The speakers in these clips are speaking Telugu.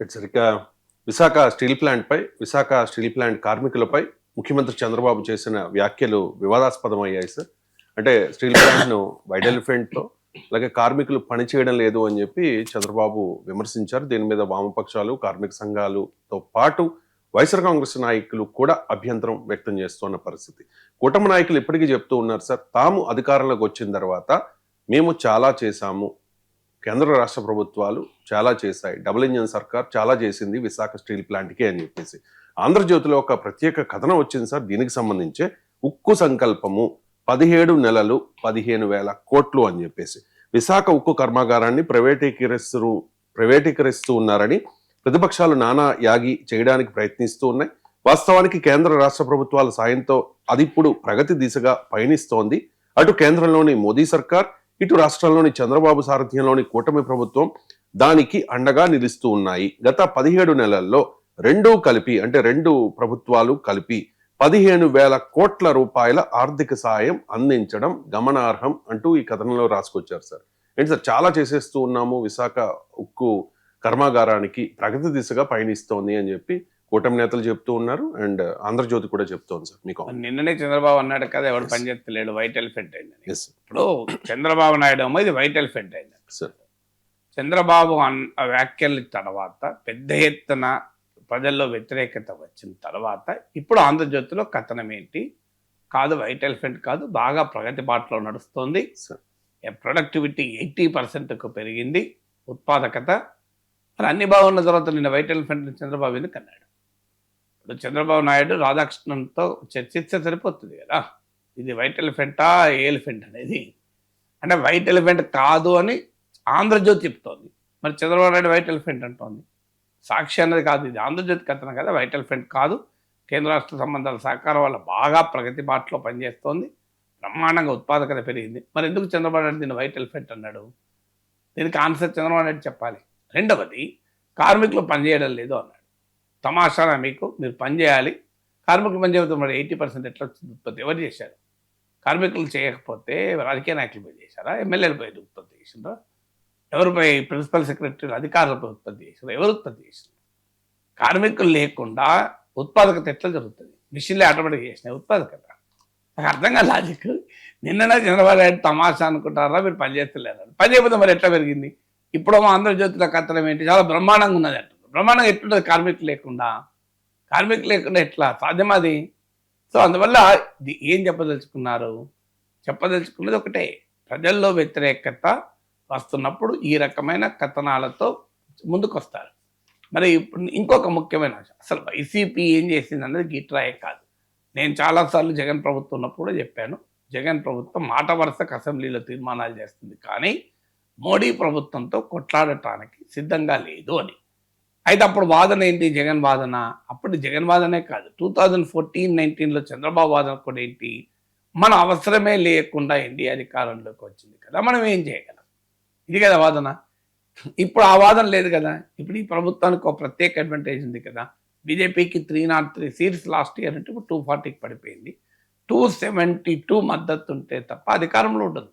హెచ్చరిక విశాఖ స్టీల్ ప్లాంట్పై విశాఖ స్టీల్ ప్లాంట్ కార్మికులపై ముఖ్యమంత్రి చంద్రబాబు చేసిన వ్యాఖ్యలు వివాదాస్పదం అయ్యాయి సార్. అంటే స్టీల్ ప్లాంట్ను వైడ్ వైట్ అలాగే కార్మికులు పని చేయడం లేదు అని చెప్పి చంద్రబాబు విమర్శించారు. దీని మీద వామపక్షాలు కార్మిక సంఘాలుతో పాటు వైఎస్ఆర్ కాంగ్రెస్ నాయకులు కూడా అభ్యంతరం వ్యక్తం చేస్తున్న పరిస్థితి. కూటమి నాయకులు ఇప్పటికీ చెప్తూ ఉన్నారు సార్ తాము అధికారంలోకి వచ్చిన తర్వాత మేము చాలా చేశాము కేంద్ర రాష్ట్ర ప్రభుత్వాలు చాలా చేశాయి. డబుల్ ఇంజన్ సర్కార్ చాలా చేసింది విశాఖ స్టీల్ ప్లాంట్కి అని చెప్పేసి. ఆంధ్రజ్యోతిలో ఒక ప్రత్యేక కథనం వచ్చింది సార్. దీనికి సంబంధించే ఉక్కు సంకల్పము పదిహేడు నెలలు పదిహేను వేల కోట్లు అని చెప్పేసి. విశాఖ ఉక్కు కర్మాగారాన్ని ప్రైవేటీకరిస్తూ ప్రైవేటీకరిస్తూ ఉన్నారని ప్రతిపక్షాలు నానా యాగి చేయడానికి ప్రయత్నిస్తూ ఉన్నాయి. వాస్తవానికి కేంద్ర రాష్ట్ర ప్రభుత్వాల సాయంతో అది ఇప్పుడు ప్రగతి దిశగా పయనిస్తోంది. అటు కేంద్రంలోని మోదీ సర్కార్ ఇటు రాష్ట్రంలోని చంద్రబాబు సారథ్యంలోని కూటమి ప్రభుత్వం దానికి అండగా నిలుస్తూ ఉన్నాయి. గత పదిహేడు నెలల్లో రెండూ కలిపి అంటే రెండు ప్రభుత్వాలు కలిపి పదిహేను వేల కోట్ల రూపాయల ఆర్థిక సాయం అందించడం గమనార్హం అంటూ ఈ కథనంలో రాసుకొచ్చారు సార్. ఏంటి సార్ చాలా చేసేస్తూ ఉన్నాము విశాఖ ఉక్కు కర్మాగారానికి ప్రగతి దిశగా పయనిస్తోంది అని చెప్పి కూటమి నేతలు చెప్తూ ఉన్నారు. అండ్ ఆంధ్రజ్యోతి కూడా చెప్తోంది సార్ మీకు. నిన్ననే చంద్రబాబు అన్నాడు కదా ఎవడు పనిచేస్తలేడు వైట్ ఎలిఫెంట్ అయిందని. ఎస్ ఇప్పుడు చంద్రబాబు నాయుడు ఏమో ఇది వైట్ ఎలిఫెంట్ అయింది. సార్ చంద్రబాబు అన్ ఆ వ్యాఖ్యల తర్వాత పెద్ద ఎత్తున ప్రజల్లో వ్యతిరేకత వచ్చిన తర్వాత ఇప్పుడు ఆంధ్రజ్యోతిలో కథనం ఏంటి? కాదు వైట్ ఎలిఫెంట్ కాదు బాగా ప్రగతి బాటలో నడుస్తోంది. సార్ ప్రొడక్టివిటీ ఎయిటీ పర్సెంట్కు పెరిగింది ఉత్పాదకత. మరి అన్ని బాగున్న తర్వాత నిన్న వైట్ ఎలిఫెంట్ చంద్రబాబు ఎందుకు అన్నాడు? చంద్రబాబు నాయుడు రాధాకృష్ణన్తో చర్చిస్తే సరిపోతుంది కదా. ఇది వైట్ ఎలిఫెంటా ఏ ఎలిఫెంట్ అనేది. అంటే వైట్ ఎలిఫెంట్ కాదు అని ఆంధ్రజ్యోతి చెప్తోంది. మరి చంద్రబాబు నాయుడు వైట్ ఎలిఫెంట్ అంటోంది. సాక్షి అన్నది కాదు ఇది. ఆంధ్రజ్యోతి కథనం కదా వైట్ ఎలిఫెంట్ కాదు. కేంద్ర రాష్ట్ర సంబంధాల సహకారం వల్ల బాగా ప్రగతి బాటలో పనిచేస్తోంది. బ్రహ్మాండంగా ఉత్పాదకత పెరిగింది. మరి ఎందుకు చంద్రబాబు నాయుడు దీన్ని వైట్ ఎలిఫెంట్ అన్నాడు? దీనికి ఆన్సర్ చంద్రబాబు నాయుడు చెప్పాలి. రెండవది కార్మికులు పనిచేయడం లేదు అన్నాడు. తమాషానా మీకు? మీరు పనిచేయాలి కార్మికులు పని మరి ఎయిటీ పర్సెంట్ ఎట్లా వచ్చింది ఉత్పత్తి? ఎవరు చేశారు? కార్మికులు చేయకపోతే రాజకీయ నాయకులు పోయి చేశారా? ఎమ్మెల్యేలు ఉత్పత్తి చేసిండ్రా? ఎవరిపై ప్రిన్సిపల్ సెక్రటరీ అధికారులపై ఉత్పత్తి చేశారు ఎవరు ఉత్పత్తి చేసిండ్రు? కార్మికులు లేకుండా ఉత్పాదకత ఎట్లా జరుగుతుంది? మిషన్లే ఆటోమేటిక్ చేసినాయి ఉత్పాదకత. నాకు అర్థం కాదు లాజిక్. నిన్ననే చంద్రబాబు నాయుడు తమాషా అనుకుంటారా? మీరు పనిచేస్తలేరు పని చేయకపోతే మరి ఎట్లా పెరిగింది? ఇప్పుడు మా ఆంధ్రజ్యోతిలో కత్తడం ఏంటి? చాలా బ్రహ్మాండంగా ఉన్నది ప్రమాణం ఎట్లుంటుంది? కార్మికులు లేకుండా. కార్మికులు లేకుండా ఎట్లా? సాధ్యమది సో అందువల్ల ఏం చెప్పదలుచుకున్నారు? చెప్పదలుచుకున్నది ఒకటే. ప్రజల్లో వ్యతిరేకత వస్తున్నప్పుడు ఈ రకమైన కథనాలతో ముందుకొస్తారు. మరి ఇప్పుడు ఇంకొక ముఖ్యమైన అంశం అసలు వైసీపీ ఏం చేసింది అన్నది గిట్రాయే కాదు. నేను చాలాసార్లు జగన్ ప్రభుత్వం ఉన్నప్పుడు కూడా చెప్పాను. జగన్ ప్రభుత్వం మాట వరుసకు అసెంబ్లీలో తీర్మానాలు చేస్తుంది కానీ మోడీ ప్రభుత్వంతో కొట్లాడటానికి సిద్ధంగా లేదు అని. అయితే అప్పుడు వాదన ఏంటి? జగన్ వాదన. అప్పుడు జగన్ వాదనే కాదు. టూ థౌజండ్ ఫోర్టీన్ నైన్టీన్లో చంద్రబాబు వాదన కూడా ఏంటి? మన అవసరమే లేకుండా ఎన్డీఏ అధికారంలోకి వచ్చింది కదా. మనం ఏం చేయగలం? ఇది కదా వాదన. ఇప్పుడు ఆ వాదన లేదు కదా. ఇప్పుడు ఈ ప్రభుత్వానికి ఒక ప్రత్యేక అడ్వాంటేజ్ ఉంది కదా. బీజేపీకి three not three seats last year అంటే ఇప్పుడు టూ ఫార్టీకి పడిపోయింది. టూ సెవెంటీ టూ మద్దతు ఉంటే తప్ప అధికారంలో ఉండదు.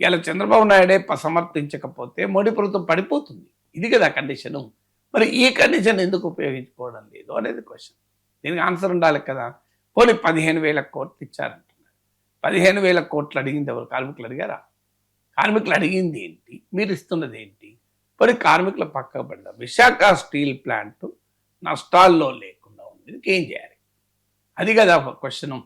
ఇలా చంద్రబాబు నాయుడే సమర్థించకపోతే మోడీ ప్రభుత్వం పడిపోతుంది. ఇది కదా కండిషను మరి ఈ కండిషన్ ఎందుకు ఉపయోగించుకోవడం లేదు అనేది క్వశ్చన్ దీనికి ఆన్సర్ ఉండాలి కదా. పోనీ పదిహేను వేల కోట్లు ఇచ్చారంటున్నారు. పదిహేను వేల కోట్లు అడిగింది ఎవరు? కార్మికులు అడిగారా? కార్మికులు అడిగింది ఏంటి? మీరు ఇస్తున్నది ఏంటి? పోనీ కార్మికుల పక్క విశాఖ స్టీల్ ప్లాంట్ నష్టాల్లో లేకుండా ఉంది. ఏం చేయాలి? అది కదా క్వశ్చన్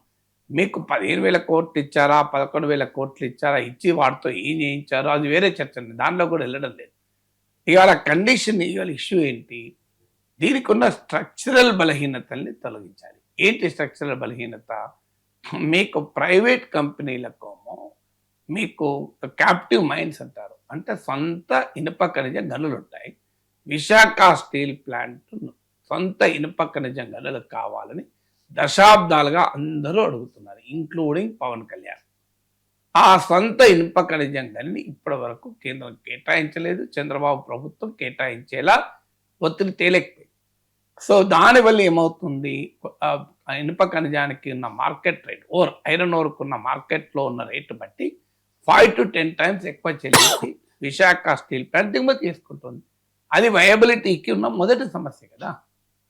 మీకు పదిహేను వేల కోట్లు ఇచ్చారా? పదకొండు వేల కోట్లు ఇచ్చారా? ఇచ్చి వాటితో ఏం చేయించారో? అది వేరే చర్చ దానిలో కూడా వెళ్ళడం లేదు. ఇవాళ కండిషన్ ఇవాళ ఇష్యూ ఏంటి? దీనికి ఉన్న స్ట్రక్చరల్ బలహీనతల్ని తొలగించాలి. ఏంటి స్ట్రక్చరల్ బలహీనత? మీకు ప్రైవేట్ కంపెనీలకేమో మీకు క్యాప్టివ్ మైన్స్ అంటారు. అంటే సొంత ఇనుప ఖనిజ గనులు ఉంటాయి విశాఖ స్టీల్ ప్లాంట్ సొంత ఇనుప ఖనిజ గనులు కావాలని దశాబ్దాలుగా అందరూ అడుగుతున్నారు ఇంక్లూడింగ్ పవన్ కళ్యాణ్. ఆ సొంత ఇనుప ఖనిజం గనిని ఇప్పటి వరకు కేంద్రం కేటాయించలేదు. చంద్రబాబు ప్రభుత్వం కేటాయించేలా ఒత్తిడి తేలేకపోయింది. సో దానివల్ల ఏమవుతుంది? ఆ ఇనుప ఖనిజానికి ఉన్న మార్కెట్ రేట్ ఓర్ ఐరన్ ఓర్కు ఉన్న మార్కెట్లో ఉన్న రేటు బట్టి ఫైవ్ టు టెన్ టైమ్స్ ఎక్కువ చెల్లించి విశాఖ స్టీల్ ప్లాంట్ దిగుమతి చేసుకుంటుంది. అది వయబిలిటీకి ఉన్న మొదటి సమస్య కదా.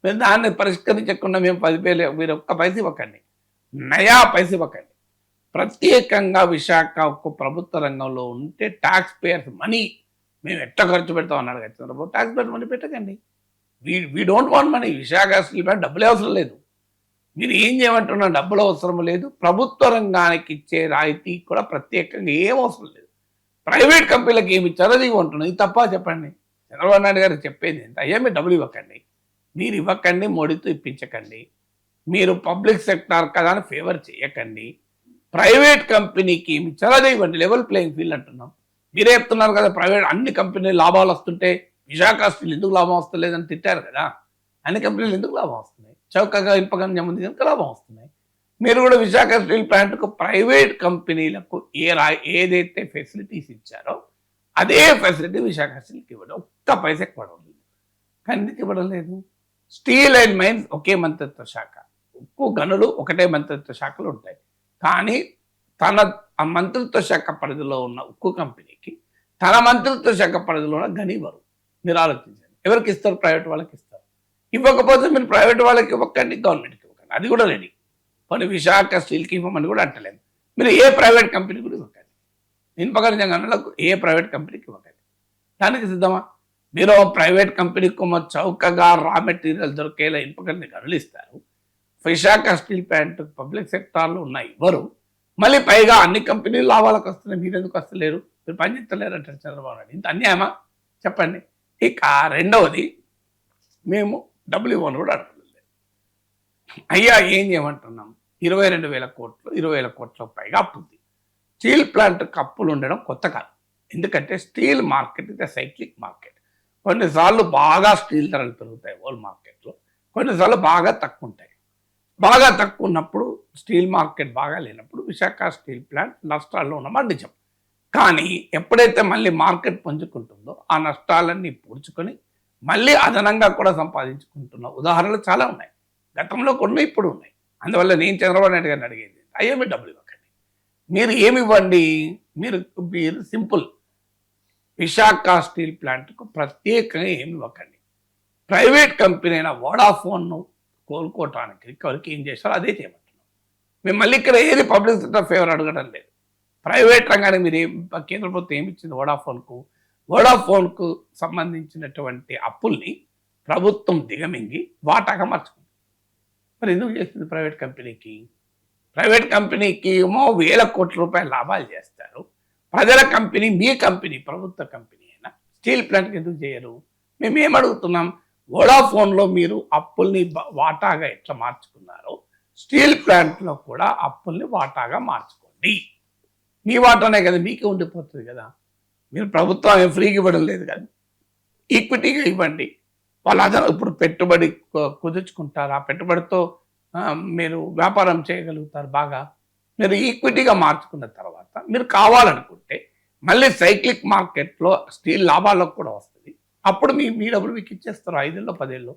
మేము దాన్ని పరిష్కరించకుండా మేము పది వేలు మీరు ఒక్క పైసి ఇవ్వకండి. నయా పైస ఇవ్వకండి. ప్రత్యేకంగా విశాఖకు ప్రభుత్వ రంగంలో ఉంటే ట్యాక్స్ పేయర్స్ మనీ మేము ఎట్లా ఖర్చు పెడతాం అన్నాడు కదా చంద్రబాబు ట్యాక్స్ పేయర్స్ మనీ పెట్టకండి. We we don't want money Visakha steel plant డబ్బులే అవసరం లేదు. మీరు ఏం చేయమంటున్నా డబ్బులు అవసరం లేదు. ప్రభుత్వ రంగానికి ఇచ్చే రాయితీ కూడా ప్రత్యేకంగా ఏం అవసరం లేదు. ప్రైవేట్ కంపెనీలకు ఏమి ఇచ్చారో అది ఇవ్వంటున్నాం ఇది తప్ప చెప్పండి. చంద్రబాబు నాయుడు గారు చెప్పేది ఏంటి అయ్యా మీరు డబ్బులు ఇవ్వకండి. మీరు ఇవ్వకండి మోడీతో ఇప్పించకండి. మీరు పబ్లిక్ సెక్టార్ కదా అని ఫేవర్ చేయకండి. ప్రైవేట్ కంపెనీకి ఏమి ఇచ్చారో అదే ఇవ్వండి లెవెల్ ప్లేయింగ్ ఫీల్డ్ అంటున్నాం. మీరే చెప్తున్నారు కదా ప్రైవేట్ అన్ని కంపెనీలు లాభాలు వస్తుంటే విశాఖ స్టీల్ ఎందుకు లాభం వస్తలేదని తిట్టారు కదా. అన్ని కంపెనీలు ఎందుకు లాభం వస్తున్నాయి? చౌకగా ఇనుపగంజం ఉంది కనుక లాభం వస్తున్నాయి? మీరు కూడా విశాఖ స్టీల్ ప్లాంట్కు ప్రైవేట్ కంపెనీలకు ఏ రా ఏదైతే ఫెసిలిటీస్ ఇచ్చారో అదే ఫెసిలిటీ విశాఖ స్టీల్కి ఇవ్వడం. ఒక్క పైస ఇవ్వడం లేదు. కానీ ఎందుకు ఇవ్వడం లేదు? స్టీల్ అండ్ మైన్స్ ఒకే మంత్రిత్వ శాఖ. ఉక్కు గనులు ఒకటే మంత్రిత్వ శాఖలు ఉంటాయి. కానీ తన ఆ మంత్రిత్వ శాఖ పరిధిలో ఉన్న ఉక్కు కంపెనీకి తన మంత్రిత్వ శాఖ పరిధిలో ఉన్న గని మీరు ఆలోచించండి. ఎవరికి ఇస్తారు? ప్రైవేట్ వాళ్ళకి ఇస్తారు. ఇవ్వకపోతే మీరు ప్రైవేట్ వాళ్ళకి ఇవ్వకండి గవర్నమెంట్కి ఇవ్వకండి. అది కూడా రెడీ కొన్ని విశాఖ స్టీల్కి ఇవ్వమని కూడా అంటలేదు. మీరు ఏ ప్రైవేట్ కంపెనీ కూడా ఇవ్వకండి. నేను గనులకు ఏ ప్రైవేట్ కంపెనీకి ఇవ్వకండి. దానికి సిద్ధమా? మీరు ప్రైవేట్ కంపెనీకి మా చౌకగా రా మెటీరియల్ దొరికేలా ఇనుపగంజ గనులు ఇస్తారు విశాఖ స్టీల్ ప్లాంట్ పబ్లిక్ సెక్టార్లో ఉన్నాయి. ఇవ్వరు మళ్ళీ పైగా అన్ని కంపెనీలు లాభాలకు వస్తున్నాయి. మీరు ఎందుకు వస్తలేరు? మీరు పనిచేస్తలేరు అంటారు చంద్రబాబు నాయుడు. ఇంత అన్యాయమా? చెప్పండి. ఇక రెండవది మేము డబ్బులు కూడా అడగలేదు అయ్యా ఏం చేయమంటున్నాం? ఇరవై రెండు వేల కోట్లు ఇరవై వేల కోట్ల పైగా అప్పు ఉంది. స్టీల్ ప్లాంట్ అప్పులు ఉండడం కొత్త కాదు ఎందుకంటే స్టీల్ మార్కెట్ ఇది సైక్లిక్ మార్కెట్. కొన్నిసార్లు బాగా స్టీల్ ధరలు పెరుగుతాయి వరల్డ్ మార్కెట్లో. కొన్నిసార్లు బాగా తక్కువ ఉంటాయి. బాగా తక్కువ ఉన్నప్పుడు స్టీల్ మార్కెట్ బాగా లేనప్పుడు విశాఖ స్టీల్ ప్లాంట్ నష్టాల్లో ఉన్న నిజం. కానీ ఎప్పుడైతే మళ్ళీ మార్కెట్ పుంజుకుంటుందో ఆ నష్టాలన్నీ పూడ్చుకొని మళ్ళీ అదనంగా కూడా సంపాదించుకుంటున్న ఉదాహరణలు చాలా ఉన్నాయి. గతంలో కొన్ని ఇప్పుడు ఉన్నాయి. అందువల్ల నేను చంద్రబాబు నాయుడు గారిని అడిగేది అయ్యే డబ్బులు ఇవ్వకండి మీరు ఏమి ఇవ్వండి? మీరు మీరు సింపుల్. విశాఖ స్టీల్ ప్లాంట్కు ప్రత్యేకంగా ఏమి ఇవ్వకండి. ప్రైవేట్ కంపెనీ అయిన వోడాఫోన్ను కోలుకోవటానికి రికవరీకి ఏం చేస్తారో అదే చేయమంటున్నాం. మేము మళ్ళీ ఇక్కడ ఏది పబ్లిక్ ఫేవర్ అడగడం లేదు. ప్రైవేట్ రంగానికి మీరు ఏం కేంద్ర ప్రభుత్వం ఏమి ఇచ్చింది? వోడాఫోన్కు వోడాఫోన్కు సంబంధించినటువంటి అప్పుల్ని ప్రభుత్వం దిగమింగి వాటాగా మార్చుకుంది. మరి ఎందుకు చేస్తుంది ప్రైవేట్ కంపెనీకి? ప్రైవేట్ కంపెనీకి ఏమో వేల కోట్ల రూపాయల లాభాలు చేస్తారు. ప్రజల కంపెనీ మీ కంపెనీ ప్రభుత్వ కంపెనీ అయినా స్టీల్ ప్లాంట్కి ఎందుకు చేయరు? మేము ఏం అడుగుతున్నాం? వోడాఫోన్లో మీరు అప్పుల్ని వాటాగా ఎట్లా మార్చుకున్నారో స్టీల్ ప్లాంట్లో కూడా అప్పుల్ని వాటాగా మార్చుకోండి. మీ వాటానే కదా మీకే ఉండిపోతుంది కదా. మీరు ప్రభుత్వం ఫ్రీగా ఇవ్వడం లేదు కదా. ఈక్విటీగా ఇవ్వండి. వాళ్ళు అదన ఇప్పుడు పెట్టుబడి కుదుర్చుకుంటారు? ఆ పెట్టుబడితో మీరు వ్యాపారం చేయగలుగుతారు బాగా. మీరు ఈక్విటీగా మార్చుకున్న తర్వాత మీరు కావాలనుకుంటే మళ్ళీ సైక్లిక్ మార్కెట్లో స్టీల్ లాభాలకు అప్పుడు మీ మీ డబ్బులు మీకు ఇచ్చేస్తారు ఐదేళ్ళు పదేళ్ళు.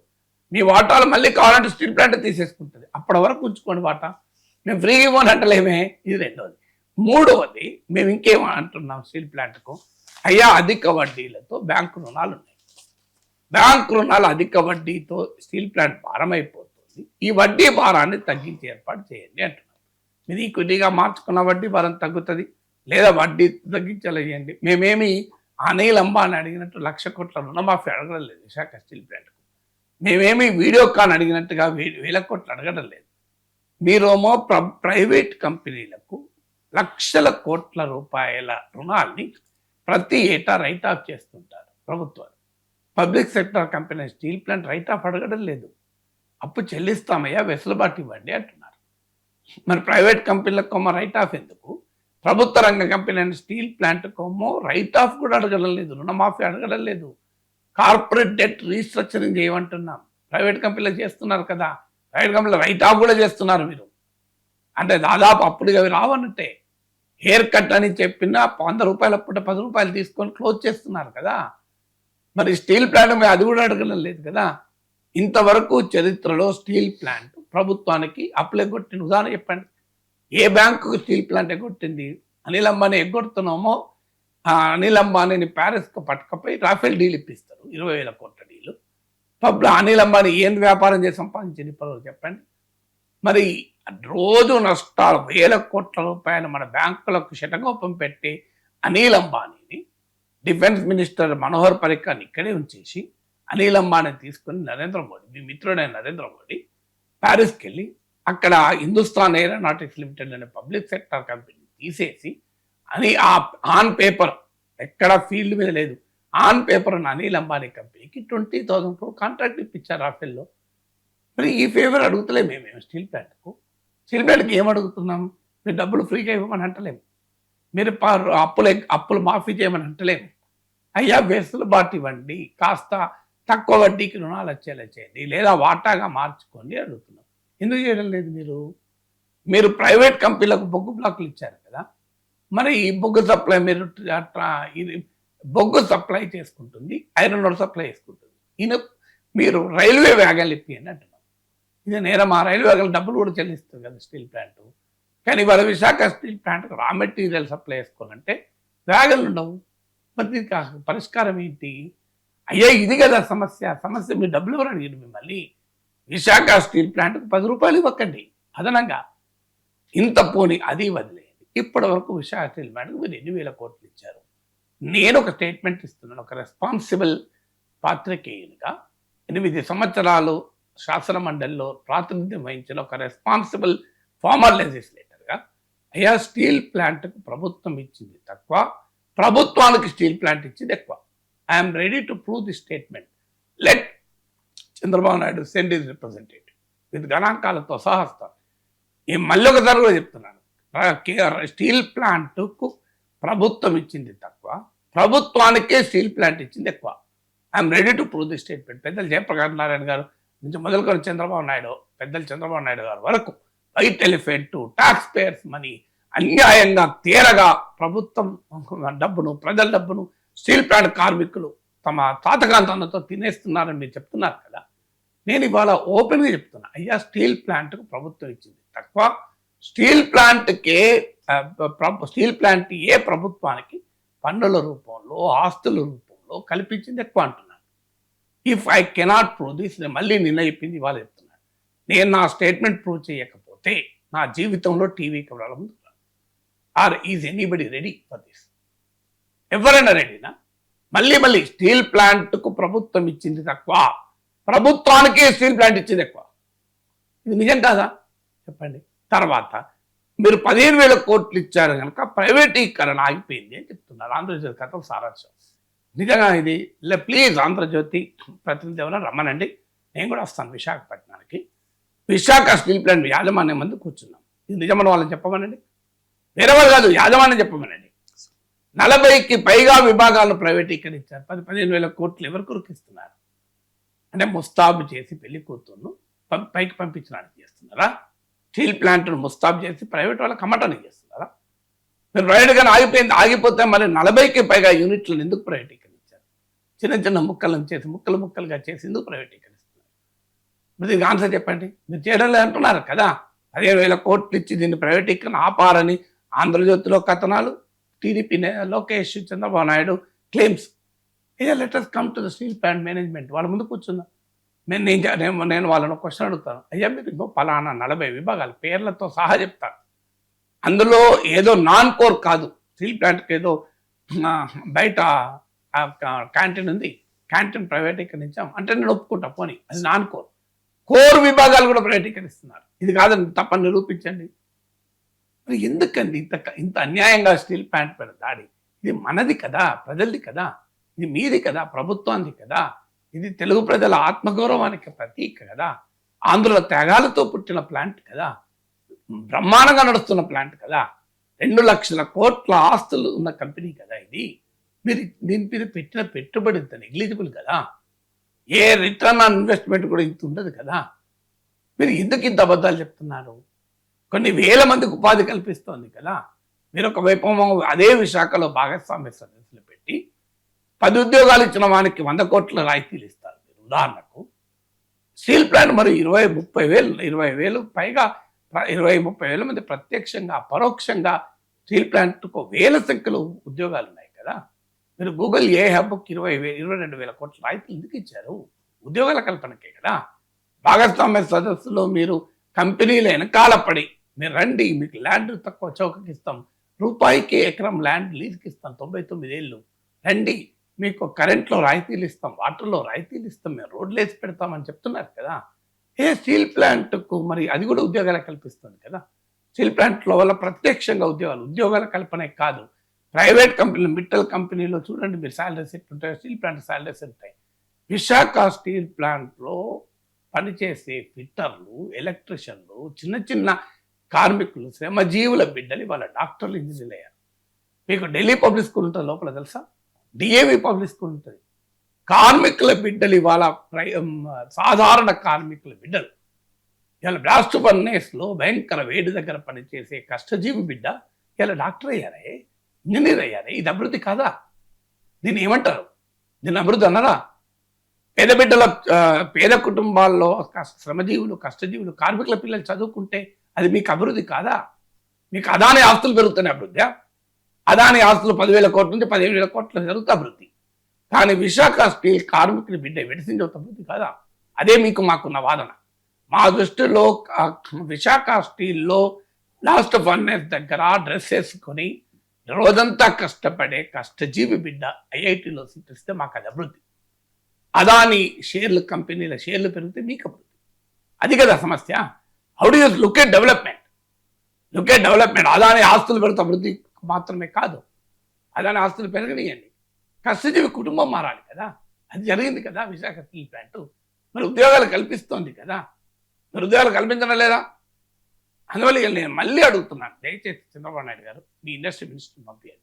మీ వాటాలు మళ్ళీ కావాలంటే స్టీల్ ప్లాంట్ తీసేసుకుంటుంది. అప్పటి వరకు ఉంచుకోండి వాటా. మేము ఫ్రీగా ఇవ్వని అంటలేమే. ఇది రెండవది మూడవది మేము ఇంకేం అంటున్నాం స్టీల్ ప్లాంట్కు? అయ్యా అధిక వడ్డీలతో బ్యాంకు రుణాలు ఉన్నాయి బ్యాంకు రుణాలు అధిక వడ్డీతో స్టీల్ ప్లాంట్ భారం అయిపోతుంది ఈ వడ్డీ భారాన్ని తగ్గించే ఏర్పాటు చేయండి అంటున్నాం. మీరు కొద్దిగా మార్చుకున్న వడ్డీ భారం తగ్గుతుంది. లేదా వడ్డీ తగ్గించలేయండి. మేమేమి అనిల్ అని అడిగినట్టు లక్ష కోట్ల రుణమాఫీ అడగడం లేదు విశాఖ స్టీల్ ప్లాంట్కు. మేమేమి వీడియోకాన్ అడిగినట్టుగా వే- వేల కోట్లు అడగడం లేదు. మీరేమో ప్ర ప్రైవేట్ కంపెనీలకు లక్షల కోట్ల రూపాయల రుణాల్ని ప్రతి ఏటా రైట్ ఆఫ్ చేస్తుంటారు ప్రభుత్వాలు. Public sector company steel plant write off అడగడం లేదు. అప్పు చెల్లిస్తామయ్యా వెసులుబాటు ఇవ్వండి అంటున్నారు. మరి ప్రైవేట్ కంపెనీలకు మా రైట్ ఆఫ్ ఎందుకు? ప్రభుత్వ రంగ కంపెనీ అయిన స్టీల్ ప్లాంట్ కొమ్మో రైట్ ఆఫ్ కూడా అడగడం లేదు రుణమాఫీ అడగడం లేదు. కార్పొరేట్ డెట్ రీస్ట్రక్చరింగ్ చేయమంటున్నాం. ప్రైవేట్ కంపెనీలు చేస్తున్నారు కదా ప్రైవేట్ కంపెనీలు రైట్ ఆఫ్ కూడా చేస్తున్నారు మీరు. అంటే దాదాపు అప్పుడు అవి రావన్నట్టే. హెయిర్ కట్ అని చెప్పినా వంద రూపాయల పూట పది రూపాయలు తీసుకొని క్లోజ్ చేస్తున్నారు కదా. మరి స్టీల్ ప్లాంట్ అది కూడా అడగడం లేదు కదా. ఇంతవరకు చరిత్రలో స్టీల్ ప్లాంట్ ప్రభుత్వానికి అప్లై కొట్టిన ఉదాహరణ చెప్పండి. ఏ బ్యాంకుకు స్టీల్ ప్లాంట్ ఎగ్గొట్టింది అనిల్ అంబానీ ఎగ్గొడుతున్నామో? ఆ అనిల్ అంబానీని ప్యారిస్కు పట్టుకపోయి రాఫెల్ డీల్ ఇప్పిస్తారు. ఇరవై వేల కోట్ల డీలు. పబ్లో అనిల్ అంబానీ ఏం వ్యాపారం చేసి సంపాదించింది? ఇప్పుడు చెప్పండి. మరి రోజు నష్టాలు వేల కోట్ల రూపాయలు మన బ్యాంకులకు శటగోపం పెట్టి అనిల్ అంబానీని డిఫెన్స్ మినిస్టర్ మనోహర్ పరిక్కర్ని ఇక్కడే ఉంచేసి అనిల్ అంబానీని తీసుకుని నరేంద్ర మోడీ మీ మిత్రుడైన నరేంద్ర మోడీ ప్యారిస్కి వెళ్ళి అక్కడ హిందుస్థాన్ ఏరోనాటిక్స్ లిమిటెడ్ అనే పబ్లిక్ సెక్టర్ కంపెనీ తీసేసి అని ఆ ఆన్ పేపర్ ఎక్కడ ఫీల్డ్ మీద లేదు. ఆన్ పేపర్ అని అనిల్ అంబానీ కంపెనీకి ట్వంటీ థౌసండ్ క్రోర్ కాంట్రాక్ట్ ఇప్పించారు రాఫెల్లో మరి ఈ ఫేవర్ అడుగుతలే మేము స్టీల్ ప్లాంట్కు. స్టీల్ ప్లాంట్కి ఏం అడుగుతున్నాం? మీరు డబ్బులు ఫ్రీగా ఇవ్వమని అంటలేము. మీరు అప్పులు అప్పులు మాఫీ చేయమని అంటలేము. అయ్యా వెసులుబాటు ఇవ్వండి. కాస్త తక్కువ వడ్డీకి రుణాలు వచ్చేలా చేయండి. లేదా వాటాగా మార్చుకోండి అడుగుతున్నాం. ఎందుకు చేయడం లేదు మీరు? మీరు ప్రైవేట్ కంపెనీలకు బొగ్గు బ్లాక్లు ఇచ్చారు కదా. మరి ఈ బొగ్గు సప్లై మీరు అట్లా ఇది బొగ్గు సప్లై చేసుకుంటుంది ఐరన్ ఓర్ సప్లై చేసుకుంటుంది. ఈయన మీరు రైల్వే వ్యాగన్లు అని అంటున్నాం ఇది నేరం ఆ రైల్వే వ్యాగన్లు డబ్బులు కూడా చెల్లిస్తుంది కదా స్టీల్ ప్లాంట్. కానీ వాళ్ళ విశాఖ స్టీల్ ప్లాంట్కి రా మెటీరియల్ సప్లై చేసుకోవాలంటే వ్యాగన్లు ఉండవు. మరి దీనికి పరిష్కారం ఏంటి? అయ్యా ఇది కదా సమస్య. సమస్య మీరు డబ్బులు ఎవరు అడిగారు మిమ్మల్ని? విశాఖ స్టీల్ ప్లాంట్కి పది రూపాయలు ఇవ్వకండి. అదనంగా. ఇంత పోని అది వదిలేయండి. ఇప్పటి వరకు విశాఖ స్టీల్ ప్లాంట్కి మీరు ఎన్ని వేల కోట్లు ఇచ్చారు? నేను ఒక స్టేట్మెంట్ ఇస్తున్నాను. ఒక రెస్పాన్సిబుల్ పాత్రికేయునిగా ఎనిమిది సంవత్సరాలు శాసన మండలిలో ప్రాతినిధ్యం వహించిన ఒక రెస్పాన్సిబుల్ ఫార్మర్ లెజిస్లేటర్గా అయ్యా స్టీల్ ప్లాంట్కు ప్రభుత్వం ఇచ్చింది తక్కువ. ప్రభుత్వానికి స్టీల్ ప్లాంట్ ఇచ్చింది ఎక్కువ. I'm ready to prove the statement. Chandrababu Naidu send his representative with గణాంకాలతో సహస్తం ఈ మళ్ళీ ఒకసారి కూడా చెప్తున్నాను. స్టీల్ ప్లాంట్కు ప్రభుత్వం ఇచ్చింది తక్కువ. ప్రభుత్వానికే స్టీల్ ప్లాంట్ ఇచ్చింది ఎక్కువ. I'm ready to prove the statement. పెద్దలు జయప్రకాష్ నారాయణ గారు నుంచి మొదలుకొని చంద్రబాబు నాయుడు పెద్దలు చంద్రబాబు నాయుడు గారు వరకు white elephant tax payers money అన్యాయంగా తేరగా ప్రభుత్వం డబ్బును ప్రజల డబ్బును స్టీల్ ప్లాంట్ కార్మికులు తమ తాతకాంతనతో తినేస్తున్నారని మీరు చెప్తున్నారు కదా. నేను ఇవాళ ఓపెన్గా చెప్తున్నా. అయ్యా స్టీల్ ప్లాంట్కు ప్రభుత్వం ఇచ్చింది. తక్కువ. స్టీల్ ప్లాంట్కే స్టీల్ ప్లాంట్ ఏ ప్రభుత్వానికి పన్నుల రూపంలో ఆస్తుల రూపంలో కల్పించింది ఎక్కువ అంటున్నాను if I cannot prove this నేను మళ్ళీ నిన్న చెప్పింది ఇవాళ చెప్తున్నాను నేను నా స్టేట్మెంట్ ప్రూవ్ చేయకపోతే నా జీవితంలో టీవీ కెమెరాల ముందు or is anybody ready for this ఎవరైనా రెడీనా మళ్ళీ మళ్ళీ స్టీల్ ప్లాంట్కు ప్రభుత్వం ఇచ్చింది తక్కువ. ప్రభుత్వానికి స్టీల్ ప్లాంట్ ఇచ్చింది ఎక్కువ. ఇది నిజం కాదా? చెప్పండి. తర్వాత మీరు పదిహేను వేల కోట్లు ఇచ్చారు కనుక ప్రైవేటీకరణ ఆగిపోయింది అని చెప్తున్నారు ఆంధ్రజ్యోతి కథ సారాంశం. నిజంగా ఇది? లే ప్లీజ్ ఆంధ్రజ్యోతి ప్రతినిధి ఎవరైనా రమ్మనండి. నేను కూడా వస్తాను విశాఖపట్నానికి. విశాఖ స్టీల్ ప్లాంట్ యాజమాన్యం మంది కూర్చున్నాం. ఇది నిజమని వాళ్ళని చెప్పమనండి. వేరే వాళ్ళు కాదు యాజమాన్యం చెప్పమనండి. నలభైకి పైగా విభాగాలను ప్రైవేటీకరించారు. పది పదిహేను వేల కోట్లు ఎవరు కురికిస్తున్నారు? అంటే ముస్తాబు చేసి పెళ్ళి కూతుర్ను పం- పైకి పంపించడానికి చేస్తున్నారా? స్టీల్ ప్లాంట్ను ముస్తాబు చేసి ప్రైవేట్ వాళ్ళకి అమ్మటానికి చేస్తున్నారా? మీరు ప్రైవేట్గానే ఆగిపోయింది ఆగిపోతే మరి నలభైకి పైగా యూనిట్లను ఎందుకు ప్రైవేటీకరించారు? చిన్న చిన్న ముక్కలను చేసి ముక్కలు ముక్కలుగా చేసి ఎందుకు ప్రైవేటీకరిస్తున్నారు? మీరు దీనికి ఆన్సర్ చెప్పండి. మీరు చేయడం లేదంటున్నారు కదా. పదిహేను వేల కోట్లు ఇచ్చి దీన్ని ప్రైవేటీకరణ ఆపారని ఆంధ్రజ్యోతిలో కథనాలు TDP Lokesh Chandrababu Naidu claims a letters come to the steel plant management వాళ్ళ ముందు కూర్చుందా నేను నేను నేను నేను వాళ్ళని క్వశ్చన్ అడుగుతాను. అయ్యా మీరు ఇంకో పలానా నలభై విభాగాలు పేర్లతో సహా చెప్తారు అందులో ఏదో నాన్ కోర్ కాదు. స్టీల్ ప్లాంట్కి ఏదో బయట క్యాంటీన్ ఉంది. క్యాంటీన్ ప్రైవేటీకరించాం. అంటే నేను ఒప్పుకుంటా పోనీ. అది నాన్ కోర్ కోర్ విభాగాలు కూడా ప్రైవేటీకరిస్తున్నారు. ఇది కాదని తప్పని నిరూపించండి. మరి ఎందుకండి ఇంత ఇంత అన్యాయంగా స్టీల్ ప్లాంట్ పైన దాడి? ఇది మనది కదా ప్రజలది కదా. ఇది మీది కదా ప్రభుత్వానికి కదా ఇది తెలుగు ప్రజల ఆత్మగౌరవానికి ప్రతీక కదా ఆంధ్రుల త్యాగాలతో పుట్టిన ప్లాంట్ కదా బ్రహ్మాండంగా నడుస్తున్న ప్లాంట్ కదా రెండు లక్షల కోట్ల ఆస్తులు ఉన్న కంపెనీ కదా ఇది. మీరు దీని మీద పెట్టిన పెట్టుబడి ఇంత నెగ్లిజిబుల్ కదా ఏ రిటర్న్ ఆన్ ఇన్వెస్ట్మెంట్ కూడా ఇంత ఉండదు కదా. మీరు ఎందుకు ఇంత అబద్ధాలు చెప్తున్నారు? కొన్ని వేల మందికి ఉపాధి కల్పిస్తోంది కదా. మీరు ఒకవైపు అదే విశాఖలో భాగస్వామ్య సదస్సులు పెట్టి పది ఉద్యోగాలు ఇచ్చిన వానికి వంద కోట్ల రాయితీలు ఇస్తారు మీరు. ఉదాహరణకు స్టీల్ ప్లాంట్ మరి ఇరవై ముప్పై వేలు ఇరవై వేలు పైగా ఇరవై ముప్పై వేల మంది ప్రత్యక్షంగా పరోక్షంగా స్టీల్ ప్లాంట్కు వేల సంఖ్యలో ఉద్యోగాలు ఉన్నాయి కదా. మీరు గూగుల్ ఏ హబ్కి ఇరవై వేలు ఇరవై రెండు వేల కోట్ల రాయితీలు ఎందుకు ఇచ్చారు? ఉద్యోగాల కల్పనకే కదా. భాగస్వామ్య సదస్సులో మీరు కంపెనీల వెనకాలపడి మీరు రండి మీకు ల్యాండ్ తక్కువ చౌకకి ఇస్తాం రూపాయికి ఎకరం ల్యాండ్ లీజ్కి ఇస్తాం తొంభై తొమ్మిది ఏళ్ళు రండి. మీకు కరెంట్లో రాయితీలు ఇస్తాం వాటర్లో రాయితీలు ఇస్తాం మేము రోడ్లు వేసి పెడతామని చెప్తున్నారు కదా. ఏ స్టీల్ ప్లాంట్కు మరి అది కూడా ఉద్యోగాలు కల్పిస్తుంది కదా. స్టీల్ ప్లాంట్లో వల్ల ప్రత్యక్షంగా ఉద్యోగాలు ఉద్యోగాల కల్పనే కాదు. ప్రైవేట్ కంపెనీలు మిట్టల్ కంపెనీలో చూడండి మీరు శాలరీస్ ఎట్లుంటాయి స్టీల్ ప్లాంట్ శాలరీస్ ఉంటాయి. విశాఖ స్టీల్ ప్లాంట్లో పనిచేసే ఫిట్టర్లు ఎలక్ట్రిషియన్లు చిన్న చిన్న కార్మికులు శ్రమజీవుల బిడ్డలు వాళ్ళ డాక్టర్లు ఇంజనీర్లు అయ్యారు. మీకు ఢిల్లీ పబ్లిక్ స్కూల్ ఉంటుంది లోపల తెలుసా? డిఏవి పంపిస్తుంటుంది కార్మికుల బిడ్డలు ఇవాళ ప్రై సాధారణ కార్మికుల బిడ్డలు. ఇలా బ్లాస్ట్ ఫర్నేస్లో భయంకర వేడి దగ్గర పనిచేసే కష్టజీవి బిడ్డ ఇలా డాక్టర్ అయ్యారే? ఇంజనీర్ అయ్యారే? ఇది అభివృద్ధి కాదా? దీన్ని ఏమంటారు? దీన్ని అభివృద్ధి అన్నారా పేద బిడ్డల పేద కుటుంబాల్లో కష్ట- శ్రమజీవులు కష్టజీవులు కార్మికుల పిల్లలు చదువుకుంటే అది మీకు అభివృద్ధి కాదా? మీకు అదాని ఆస్తులు పెరుగుతున్నాయి అభివృద్ధి. అదాని ఆస్తులు పదివేల కోట్ల నుంచి పదిహేను వేల కోట్ల జరుగుతుంది అభివృద్ధి కానీ విశాఖ స్టీల్ కార్మికుల బిడ్డ మెడిసిన్ చదువుతా అభివృద్ధి కాదా? అదే మీకు మాకున్న వాదన. మా దృష్టిలో విశాఖ స్టీల్లో లాస్ట్ ఫర్నెస్ దగ్గర డ్రెస్ వేసుకొని రోజంతా కష్టపడే కష్టజీవి బిడ్డ ఐఐటిలో సీట్ ఇస్తే మాకు అది అభివృద్ధి. అదాని షేర్లు కంపెనీల షేర్లు పెరిగితే మీకు అభివృద్ధి. అది కదా సమస్య. How do you look at development look at development Adani ఆస్తులు పెడితే అభివృద్ధి. మాత్రమే కాదు. అలానే ఆస్తులు పెరగనియండి. కష్టజీవి కుటుంబం మారాలి కదా. అది జరిగింది కదా విశాఖ స్టీల్ ప్లాంట్. మరి ఉద్యోగాలు కల్పిస్తోంది కదా. మరి ఉద్యోగాలు కల్పించడం లేదా? అందువల్ల నేను మళ్ళీ అడుగుతున్నాను. దయచేసి చంద్రబాబు నాయుడు గారు మీ ఇండస్ట్రీ మినిస్టర్ పంపించండి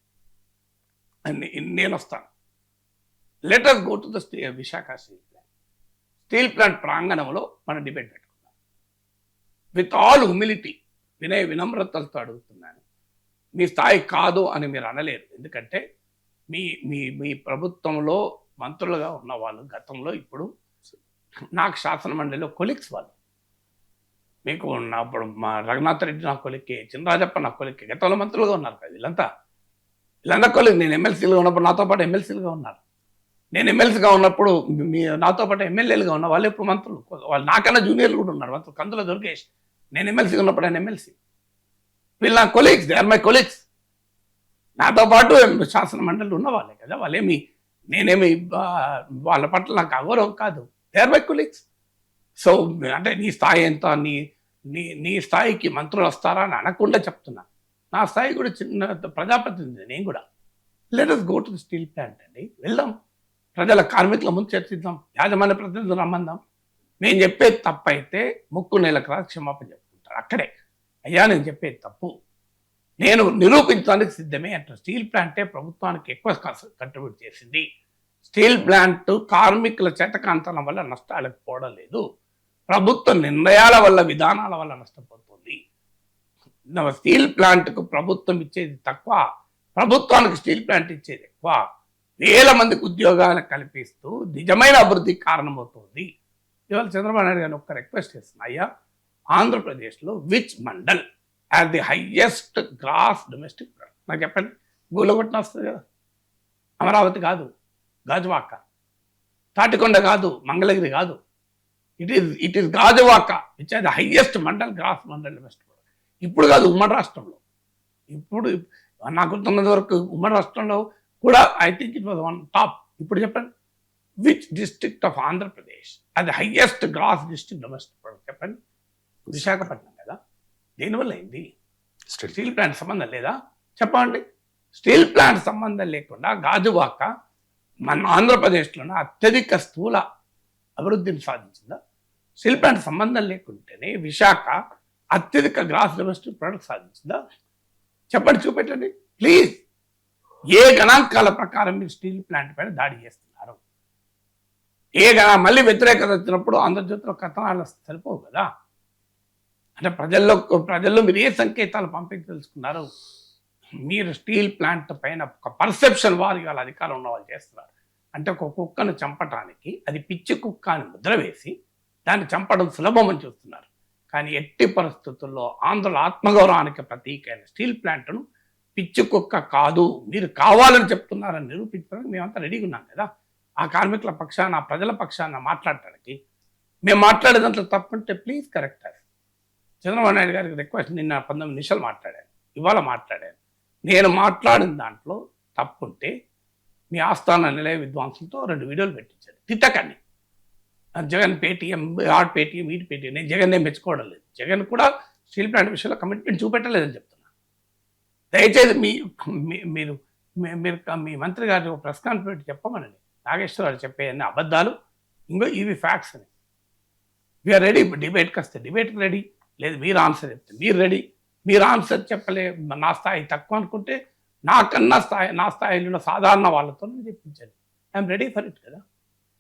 అని. నేను వస్తాను. Letter go to the stay Visakha steel plant. Steel plant ప్రాంగణంలో మనం డిబేట్ పెట్టుకున్నాం విత్ ఆల్ హ్యూమిలిటీ వినయ వినమ్రతలతో అడుగుతున్నాను. మీ స్థాయి కాదు అని మీరు అనలేరు. ఎందుకంటే మీ మీ మీ ప్రభుత్వంలో మంత్రులుగా ఉన్న వాళ్ళు గతంలో ఇప్పుడు నాకు శాసనమండలిలో కొలిక్స్ వాళ్ళు. మీకు ఉన్నప్పుడు మా రఘునాథ్ రెడ్డి నా కొలిక్కి చిన్నరాజప్ప నా కొలిక్కి గతంలో మంత్రులుగా ఉన్నారు కదా వీళ్ళంతా. వీళ్ళంతా కొలిక్ నేను ఎమ్మెల్సీలుగా ఉన్నప్పుడు నాతో పాటు ఎమ్మెల్సీలుగా ఉన్నారు. నేను ఎమ్మెల్సీగా ఉన్నప్పుడు మీ నాతో పాటు ఎమ్మెల్యేలుగా ఉన్న వాళ్ళు ఎప్పుడు మంత్రులు. వాళ్ళు నాకన్నా జూనియర్లు కూడా ఉన్నారు. మంత్రులు కందుల దుర్గేష్. నేను ఎమ్మెల్సీగా ఉన్నప్పుడు ఆయన ఎమ్మెల్సీ. వీళ్ళు నా colleagues they are my colleagues నాతో పాటు శాసన మండలి ఉన్న వాళ్ళే కదా వాళ్ళేమి నేనేమి వాళ్ళ పట్ల నాకు అగౌరవం కాదు. They are my colleagues so అంటే నీ స్థాయి ఎంత నీ నీ నీ స్థాయికి మంత్రులు వస్తారా అని అనకుండా చెప్తున్నా. నా స్థాయి కూడా చిన్న ప్రజాప్రతినిధి నేను కూడా. Let us go to steel plant అండి. వెళ్దాం. ప్రజల కార్మికుల ముందు చర్చిద్దాం. యాజమాన్య ప్రతినిధులు రమ్మందాం. నేను చెప్పేది తప్పైతే ముక్కు నెలకు రాసి క్షమాపణ చెప్పుకుంటారు. అక్కడే. అయ్యా నేను చెప్పేది తప్పు. నేను నిరూపించడానికి సిద్ధమే అంటే స్టీల్ ప్లాంటే ప్రభుత్వానికి ఎక్కువ కంట్రిబ్యూట్ చేసింది. స్టీల్ ప్లాంట్ కార్మికుల చేతకాంతనం వల్ల నష్టాలకు పోవడం లేదు. ప్రభుత్వ నిర్ణయాల వల్ల విధానాల వల్ల నష్టపోతుంది. స్టీల్ ప్లాంట్కు ప్రభుత్వం ఇచ్చేది తక్కువ. ప్రభుత్వానికి స్టీల్ ప్లాంట్ ఇచ్చేది ఎక్కువ. వేల మందికి ఉద్యోగాలు కల్పిస్తూ నిజమైన అభివృద్ధికి కారణమవుతుంది. ఇవాళ చంద్రబాబు నాయుడు గారిని ఒక్క రిక్వెస్ట్ చేస్తున్నా అయ్యా ఆంధ్రప్రదేశ్లో which mandal has the highest gross domestic product నాకు చెప్పండి. గూగుల్లో వస్తుంది కదా. అమరావతి కాదు. గాజువాక. తాటికొండ కాదు. మంగళగిరి కాదు. It is it is Gajuwaka which are the highest mandal gross mandal domestic product ఇప్పుడు కాదు ఉమ్మడి రాష్ట్రంలో. ఇప్పుడు నాకు గుర్తున్నంత వరకు ఉమ్మడి రాష్ట్రంలో కూడా I think it was one top ఇప్పుడు చెప్పండి. విచ్ డిస్ట్రిక్ట్ ఆఫ్ ఆంధ్రప్రదేశ్ అది highest gross district domestic product చెప్పండి. విశాఖపట్నం కదా? దేనివల్ల అయింది స్టిల్ ప్లాంట్ సంబంధం లేదా? చెప్పండి. స్టీల్ ప్లాంట్ సంబంధం లేకుండా గాజువాక మన ఆంధ్రప్రదేశ్లోనే అత్యధిక స్థూల అభివృద్ధిని సాధించిందా? స్టీల్ ప్లాంట్ సంబంధం లేకుంటేనే విశాఖ అత్యధిక గ్రాస్ డొమెస్టిక్ ప్రొడక్ట్ సాధించిందా? చెప్పండి చూపెట్టండి. ప్లీజ్ ఏ గణాంకాల ప్రకారం మీరు స్టీల్ ప్లాంట్ పైన దాడి చేస్తున్నారు? ఏ గణ మళ్ళీ వ్యతిరేకత వచ్చినప్పుడు ఆంధ్రజ్యోతిలో కథనాలు సరిపోవు కదా? అంటే ప్రజల్లో ప్రజల్లో మీరు ఏ సంకేతాలు పంపించదలుచుకున్నారు మీరు స్టీల్ ప్లాంట్ పైన ఒక పర్సెప్షన్ వారి వాళ్ళ అధికారం ఉన్న వాళ్ళు చేస్తున్నారు. అంటే ఒక కుక్కను చంపటానికి అది పిచ్చి కుక్క అని ముద్ర వేసి దాన్ని చంపడం సులభం అని చూస్తున్నారు. కానీ ఎట్టి పరిస్థితుల్లో ఆంధ్రుల ఆత్మగౌరవానికి ప్రతీక అయిన స్టీల్ ప్లాంట్ను పిచ్చి కుక్క కాదు మీరు కావాలని చెప్తున్నారని నిరూపించడానికి మేమంతా రెడీగా ఉన్నాం కదా. ఆ కార్మికుల పక్షాన ప్రజల పక్షాన మాట్లాడటానికి. మేము మాట్లాడే దాంట్లో తప్పుంటే ప్లీజ్ కరెక్ట్ అది చంద్రబాబు నాయుడు గారికి రిక్వెస్ట్ నిన్న పంతొమ్మిది నిమిషాలు మాట్లాడాను ఇవాళ మాట్లాడాను నేను మాట్లాడిన దాంట్లో తప్పుంటే మీ ఆస్థాన నిలయ విద్వాంసులతో రెండు వీడియోలు పెట్టించాడు తిట్టకండి. జగన్ పేటీఎం ఆడ్ పేటీఎం వీటి పేటీఎం. నేను జగన్ నేను మెచ్చుకోవడం లేదు. జగన్ కూడా స్టీల్ ప్లాంట్ విషయంలో కమిట్మెంట్ చూపెట్టలేదని చెప్తున్నా. దయచేసి మీ మీరు మీరు మీ మంత్రి గారి ఒక ప్రెస్ కాన్ఫరెన్స్ చెప్పమనండి. నాగేశ్వర గారు చెప్పే అన్ని అబద్ధాలు ఇంకో ఇవి ఫ్యాక్ట్స్ అని. వీఆర్ రెడీ డిబేట్కి వస్తే డిబేట్కి రెడీ లేదు మీరు ఆన్సర్ చెప్తే మీరు రెడీ మీరు ఆన్సర్ చెప్పలే నా స్థాయి తక్కువ అనుకుంటే నాకన్నా స్థాయి నా స్థాయిలో సాధారణ వాళ్ళతో నేను చెప్పించాను ఐఎమ్ రెడీ ఫర్ ఇట్ కదా.